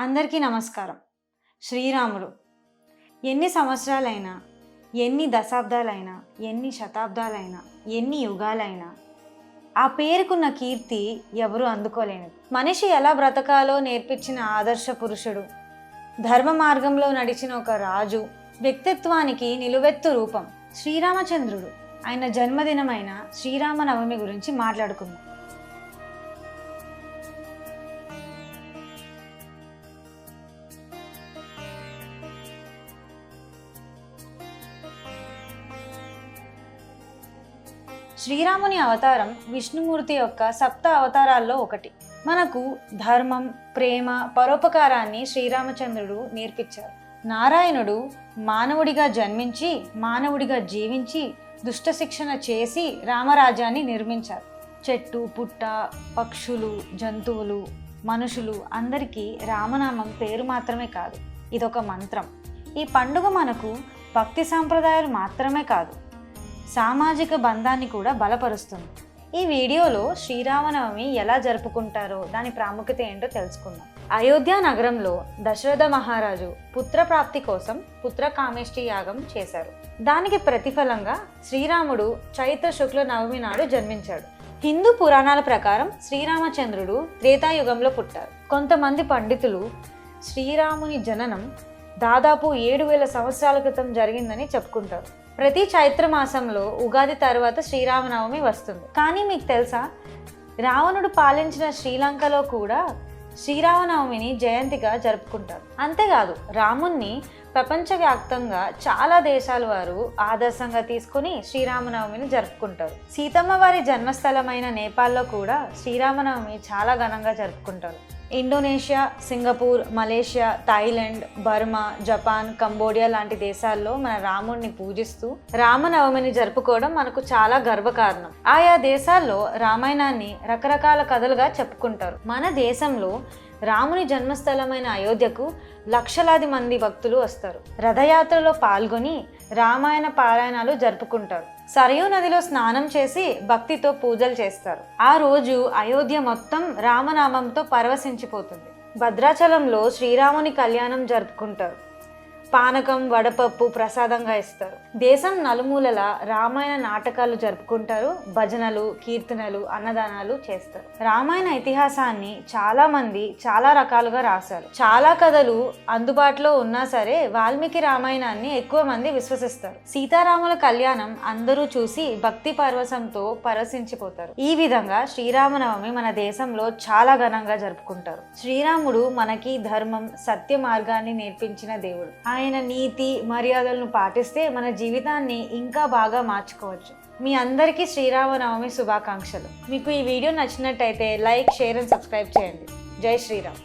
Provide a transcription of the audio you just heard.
అందరికీ నమస్కారం. శ్రీరాముడు ఎన్ని సంవత్సరాలైనా ఎన్ని దశాబ్దాలైనా ఎన్ని శతాబ్దాలైనా ఎన్ని యుగాలైనా ఆ పేరుకున్న కీర్తి ఎవరు అందుకోలేనిది. మనిషి ఎలా బ్రతకాలో నేర్పించిన ఆదర్శ పురుషుడు ధర్మ మార్గంలో నడిచిన ఒక రాజు వ్యక్తిత్వానికి నిలువెత్తు రూపం శ్రీరామచంద్రుడు. ఆయన జన్మదినమైన శ్రీరామనవమి గురించి మాట్లాడుకుందాం. శ్రీరాముని అవతారం విష్ణుమూర్తి యొక్క సప్త అవతారాల్లో ఒకటి. మనకు ధర్మం ప్రేమ పరోపకారాన్ని శ్రీరామచంద్రుడు నేర్పించారు. నారాయణుడు మానవుడిగా జన్మించి మానవుడిగా జీవించి దుష్ట శిక్షణ చేసి రామరాజ్యాన్ని నిర్మించారు. చెట్టు పుట్ట పక్షులు జంతువులు మనుషులు అందరికీ రామనామం పేరు మాత్రమే కాదు. ఇదొక మంత్రం. ఈ పండుగ మనకు భక్తి సాంప్రదాయాలు మాత్రమే కాదు. సామాజిక బంధాన్ని కూడా బలపరుస్తుంది. ఈ వీడియోలో శ్రీరామనవమి ఎలా జరుపుకుంటారో దాని ప్రాముఖ్యత ఏంటో తెలుసుకుందాం. అయోధ్య నగరంలో దశరథ మహారాజు పుత్రప్రాప్తి కోసం పుత్ర కామేష్టి యాగం చేశారు. దానికి ప్రతిఫలంగా శ్రీరాముడు చైత్ర శుక్ల నవమి నాడు జన్మించాడు. హిందూ పురాణాల ప్రకారం శ్రీరామచంద్రుడు త్రేతాయుగంలో పుట్టారు. కొంతమంది పండితులు శ్రీరాముని జననం దాదాపు ఏడు వేల సంవత్సరాల క్రితం జరిగిందని చెప్పుకుంటారు. ప్రతి చైత్ర మాసంలో ఉగాది తర్వాత శ్రీరామనవమి వస్తుంది. కానీ మీకు తెలుసా? రావణుడు పాలించిన శ్రీలంకలో కూడా శ్రీరామనవమిని జయంతిగా జరుపుకుంటారు. అంతేకాదు రాముణ్ణి ప్రపంచవ్యాప్తంగా చాలా దేశాల వారు ఆదర్శంగా తీసుకుని శ్రీరామనవమిని జరుపుకుంటారు. సీతమ్మ వారి జన్మస్థలమైన నేపాల్లో కూడా శ్రీరామనవమి చాలా ఘనంగా జరుపుకుంటారు. Indonesia Singapore Malaysia Thailand Burma Japan Cambodia లాంటి దేశాల్లో మన రాముడిని పూజిస్తూ రామనవమిని జరుపుకోవడం మనకు చాలా గర్వకారణం. ఆయా దేశాల్లో రామాయణాన్ని రకరకాల కథలుగా చెప్పుకుంటారు. మన దేశంలో రాముని జన్మస్థలమైన అయోధ్యకు లక్షలాది మంది భక్తులు వస్తారు. రథయాత్రలో పాల్గొని రామాయణ పారాయణాలు జరుపుకుంటారు. సరయూ నదిలో స్నానం చేసి భక్తితో పూజలు చేస్తారు. ఆ రోజు అయోధ్య మొత్తం రామనామంతో పరవశించిపోతుంది. భద్రాచలంలో శ్రీరాముని కళ్యాణం జరుపుకుంటారు. పానకం వడపప్పు ప్రసాదంగా ఇస్తారు. దేశం నలుమూలల రామాయణ నాటకాలు జరుపుకుంటారు భజనలు కీర్తనలు అన్నదానాలు చేస్తారు. రామాయణ ఇతిహాసాన్ని చాలా మంది చాలా రకాలుగా రాశారు. చాలా కథలు అందుబాటులో ఉన్నా సరే వాల్మీకి రామాయణాన్ని ఎక్కువ మంది విశ్వసిస్తారు. సీతారాముల కళ్యాణం అందరూ చూసి భక్తి పర్వసంతో పరవశించిపోతారు. ఈ విధంగా శ్రీరామనవమి మన దేశంలో చాలా ఘనంగా జరుపుకుంటారు. శ్రీరాముడు మనకి ధర్మం సత్య మార్గాన్ని నేర్పించిన దేవుడు. ఆయన నీతి మర్యాదలను పాటిస్తే మన జీవితాన్ని ఇంకా బాగా మార్చుకోవచ్చు. మీ అందరికీ శ్రీరామనవమి శుభాకాంక్షలు. మీకు ఈ వీడియో నచ్చినట్టయితే లైక్ షేర్ అండ్ సబ్స్క్రైబ్ చేయండి. జై శ్రీరామ్.